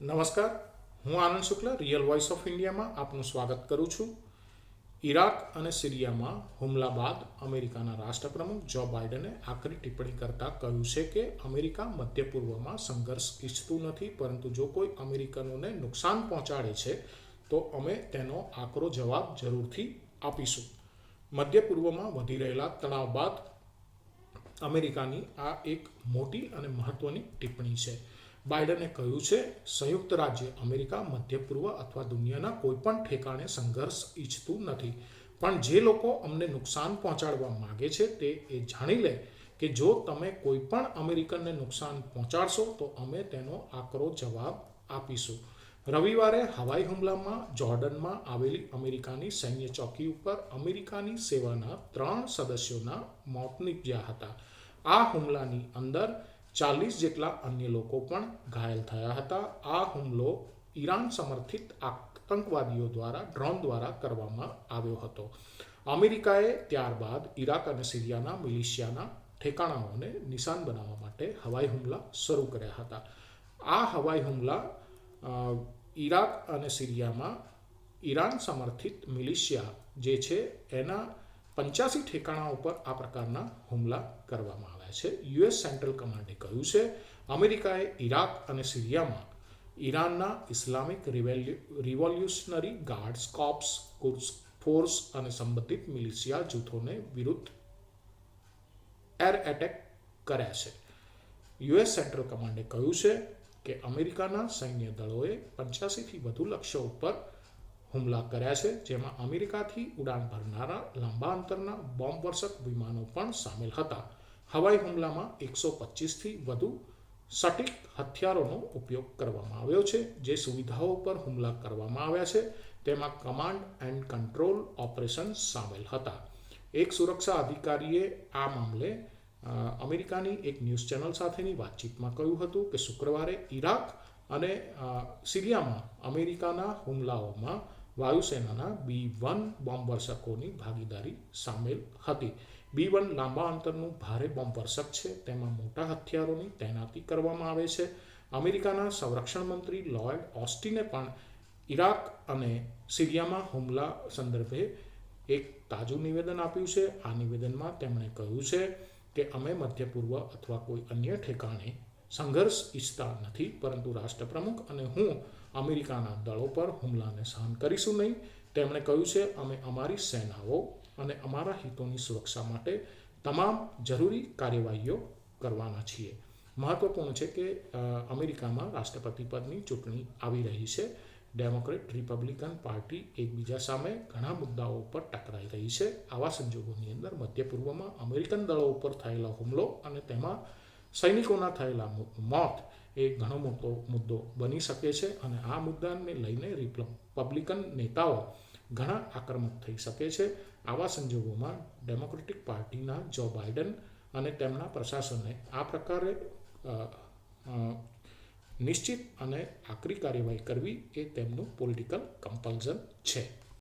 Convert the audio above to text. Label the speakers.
Speaker 1: નમસ્કાર, હું Anand Shukla real voice of ઇન્ડિયામાં આપનું સ્વાગત કરું છું. ઈરાક અને સિરિયામાં હુમલા બાદ અમેરિકાના રાષ્ટ્રપ્રમુખ જો બાઇડને આકરી ટિપ્પણી કરતા કહ્યું છે કે અમેરિકા મધ્ય પૂર્વમાં સંઘર્ષ ઈચ્છતું નથી, પરંતુ જો કોઈ અમેરિકનોને નુકસાન પહોંચાડે છે, તો અમે તેનો આકરો જવાબ જરૂરથી આપીશું. મધ્ય પૂર્વમાં વધી રહેલા તણાવ બાદ અમેરિકાની આ એક મોટી અને મહત્વની ટિપ્પણી છે. બાઇડને કહ્યું છે, સંયુક્ત રાજ્ય અમેરિકા, મધ્ય પૂર્વ અથવા દુનિયાના કોઈપણ ઠેકાણે સંઘર્ષ ઈચ્છતું નથી. પણ જે લોકો અમને નુકસાન પહોંચાડવા માગે છે તે એ જાણી લે કે જો તમે કોઈ પણ અમેરિકનને નુકસાન પહોંચાડશો, તો અમે તેનો આકરો જવાબ આપીશું. રવિવારે હવાઈ હુમલામાં જોર્ડનમાં આવેલી અમેરિકાની સૈન્ય ચોકી ઉપર અમેરિકાની સેવાના ત્રણ સદસ્યોના મોત નીપજ્યા હતા. આ હુમલાની અંદર ચાલીસ જેટલા અન્ય લોકો પણ ઘાયલ થયા હતા. આ હુમલો ઈરાન સમર્થિત આતંકવાદીઓ દ્વારા, ડ્રોન દ્વારા કરવામાં આવ્યો હતો. અમેરિકાએ ત્યારબાદ ઈરાક અને સિરિયાના મિલિશિયાના ઠેકાણાઓને નિશાન બનાવવા માટે હવાઈ હુમલા શરૂ કર્યા હતા. આ હવાઈ હુમલા ઈરાક અને સિરિયામાં ઈરાન સમર્થિત મિલિશિયા જે છે, એના પંચ્યાસી ઠેકાણા ઉપર આ પ્રકારના હુમલા કરવામાં આવ્યા છે. યુએસ સેન્ટ્રલ કમાન્ડે કહ્યું છે, અમેરિકાએ ઈરાક અને સિરિયામાં ઈરાનના Islamic revolutionary guards, cops, કુર્સ, force અને સંબંધિત મિલિશિયા જૂથોને વિરુદ્ધ એર એટેક કર્યા છે. યુએસ સેન્ટ્રલ કમાન્ડે કહ્યું છે કે અમેરિકાના સૈન્ય દળોએ પંચ્યાસીથી વધુ લક્ષ્યો ઉપર હુમલા કર્યા છે, જેમાં અમેરિકાથી ઉડાન ભરનારા લાંબા અંતરના બોમ્બ વર્ષક વિમાનો પણ સામેલ હતા. હવાઈ હુમલામાં એકસો પચીસથી વધુ સટીક હથિયારોનો ઉપયોગ કરવામાં આવ્યો છે, જે સુવિધાઓ પર હુમલા કરવામાં આવ્યા છે. તેમાં કમાન્ડ એન્ડ કંટ્રોલ ઓપરેશન સામેલ હતા. એક સુરક્ષા અધિકારીએ આ મામલે અમેરિકાની એક ન્યૂઝ ચેનલ સાથેની વાતચીતમાં કહ્યું હતું કે શુક્રવારે ઈરાક અને સિરિયામાં અમેરિકાના હુમલાઓમાં વાયુસેનાના બી વન બોમ્બ વર્ષકોની ભાગીદારી સામેલ હતી. બી વન લાંબા અંતરનું ભારે બોમ્બ વર્ષક છે. તેમાં મોટા હથિયારોની તૈનાતી કરવામાં આવે છે. અમેરિકાના સંરક્ષણ મંત્રી લોયડ ઓસ્ટિને પણ ઈરાક અને સિરિયામાં હુમલા સંદર્ભે એક તાજું નિવેદન આપ્યું છે. આ નિવેદનમાં તેમણે કહ્યું છે કે અમે મધ્ય પૂર્વ અથવા કોઈ અન્ય ઠેકાણે સંઘર્ષ ઈચ્છતા નથી, પરંતુ રાષ્ટ્રપ્રમુખ અને હું અમેરિકાના દળો પર હુમલાને સહન કરીશું નહીં. તેમણે કહ્યું છે, અમે અમારી સેનાઓ અને અમારા હિતોની સુરક્ષા માટે તમામ જરૂરી કાર્યવાહીઓ કરવાના છીએ. મહત્વપૂર્ણ છે કે અમેરિકામાં રાષ્ટ્રપતિ પદની ચૂંટણી આવી રહી છે. ડેમોક્રેટ રિપબ્લિકન પાર્ટી એકબીજા સામે ઘણા મુદ્દાઓ ઉપર ટકરાઈ રહી છે. આવા સંજોગોની અંદર મધ્ય પૂર્વમાં અમેરિકન દળો ઉપર થયેલો હુમલો અને તેમાં સૈનિકોના થયેલા મોત એ ઘણો મોટો મુદ્દો બની શકે છે અને આ મુદ્દાને લઈને રિપબ્લિકન નેતાઓ ઘણા આક્રમક થઈ શકે છે. આવા સંજોગોમાં ડેમોક્રેટિક પાર્ટીના જો બાઇડન અને તેમના પ્રશાસને આ પ્રકારે નિશ્ચિત અને આકરી કાર્યવાહી કરવી એ તેમનું પોલિટિકલ કમ્પલ્ઝન છે.